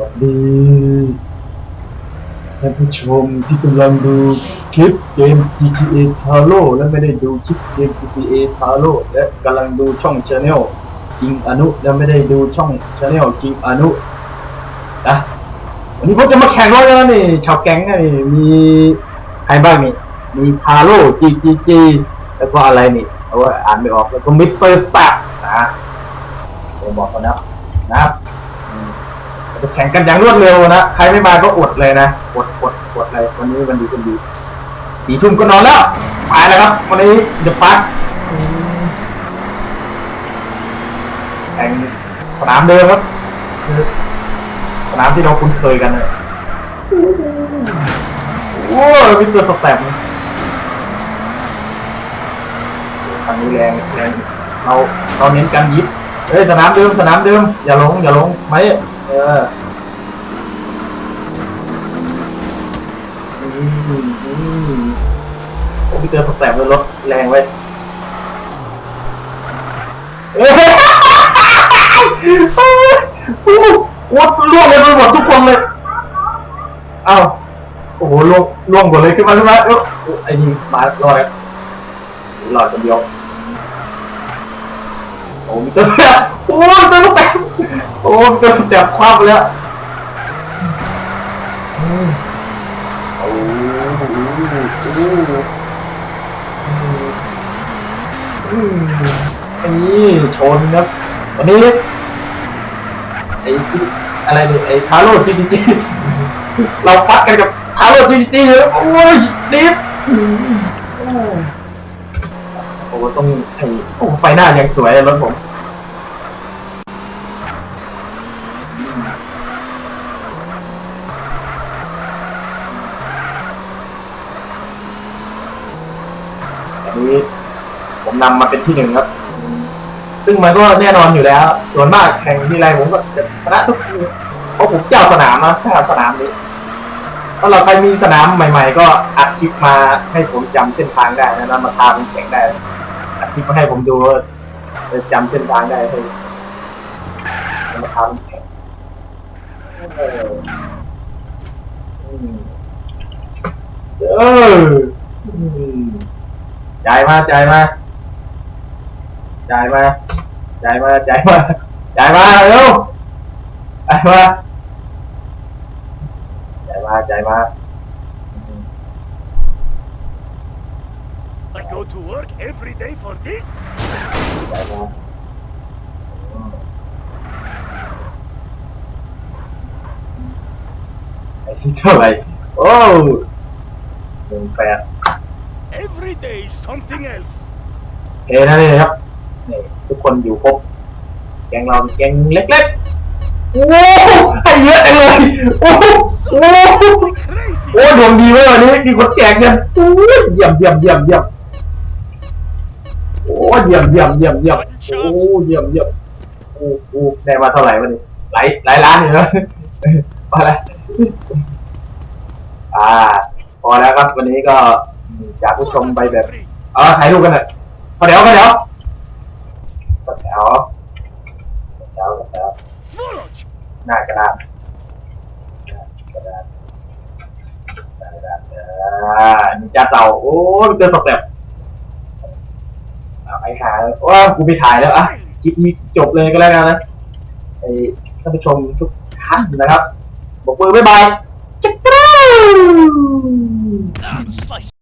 วัสดีท่านผู้ชมที่กำลังดูคลิปเกม GTA Taro และไม่ได้ดูคลิปเกม GTA Taro และกำลังดูช่อง Channel จิงอนุและไม่ได้ดูช่อง Channel จิงอนุนะวันนี้ผมจะมาแข่งรถแล้วนี่ชาวแก๊งนี่มีใครบ้างนี่มีทาโร่ GGG แล้วก็อะไรนี่เอาไว้อ่านไม่ออกแล้วก็มิสเตอร์สตาร์นะผมบอกก่อนนะนะครับ จะแข่งกันอย่างรวดเร็วนะ ใครไม่มาก็อดเลยนะ อดอดอดเลยวันนี้วันดีวันดีสี่ทุ่มก็นอนแล้วไปแล้วครับ วันนี้เดอะฟักแข่งสนามเดิมครับสนามที่เราคุ้นเคยกันเลยโอ้ยมิสเตอร์สแตมคันนี้แรงแรงเราเราเน้นการยิบเฮ้ยสนามเดิมสนามเดิมอย่าลงอย่าลงไหม เอออืมอืมโอ้พี่เจอสแตมเลยรถแรงไว้ยเอ้ยโอ้โหล่วงกันไปหมดทุกคนเลย เอ้าโอ้โหล่วงล่วงหมดเลยขึ้นมาขึ้นมาเอ้าไอ้นี่มาลอยลอยคนเดียวโอ้มีเจอสแตม โอ้มีเจอสแตมโอ้มีเจอสแตมคว้าไปแล้วอืมโอ้โหอืมอันนี้ชนครับวันนี้ไอ้อะไรเนี่ยไอ้ทาโรซีจีจีเราปัดกันกับทาโรซีจีจีเลยโอ้ยดิฟอืมโอ้โอ้ต้องไอ้โอ้ไฟหน้ายังสวยเลยรถผม นี้ ผมนำมาเป็นที่หนึ่งครับ ซึ่งมันก็แน่นอนอยู่แล้ว ส่วนมากแข่งที่ไรผมก็ชนะทุกทีเพราะผมเจ้าสนามนะถ้าสนามนี้ถ้าเราใครมีสนามใหม่ ๆ ก็อัดคลิปมาให้ผมจำเส้นทางได้นะแล้วมาทาเป็นแข่งได้อัดคลิปมาให้ผมดูว่าจะจำเส้นทางได้ให้มาทาเป็นแข่งเอออือ จ่ายมาจ่ายมาจ่ายมาจ่ายมาจ่ายมาจ่ายมาเร็วจ่ายมาจ่ายมาจ่ายมา I go to work every day for this? จ่ายมาไอ้ที่เท่าไหร่โอ้หนึ่งแปด Every day something else. เอ้นั่นเองครับนี่ทุกคนอยู่ครบแกงเราแกงเล็กๆโอ้ให้เยอะจังเลยโอ้โหโอ้โห Crazy! โอ้ดวงดีเว้ยวันนี้มีคนแจกเงินโอ้ยเยี่ยมเยี่ยมเยี่ยมเยี่ยมโอ้เยี่ยมเยี่ยมเยี่ยมเยี่ยมโอ้เยี่ยมเยี่ยมโอ้โอ้ได้มาเท่าไหร่วันนี้หลายหลายล้านอยู่นะมาแล้วอ่า พอแล้วครับวันนี้ก็ จากผู้ชมไปแบบ เออถ่ายรูปกันเถอะพอเดี๋ยวพอเดี๋ยวพอเดี๋ยวพอเดี๋ยวพอเดี๋ยวหน้ากระดานน้ากระดานน้ากระดานเออนี่จ้าเต่าโอ้ยเจอตกแบบไปหาว่ากูไปถ่ายแล้วอะคลิปนี้จบเลยก็แล้วกันนะไอ้ท่านผู้ชมทุกท่านนะครับ บอกมือบ๊ายบายจักรู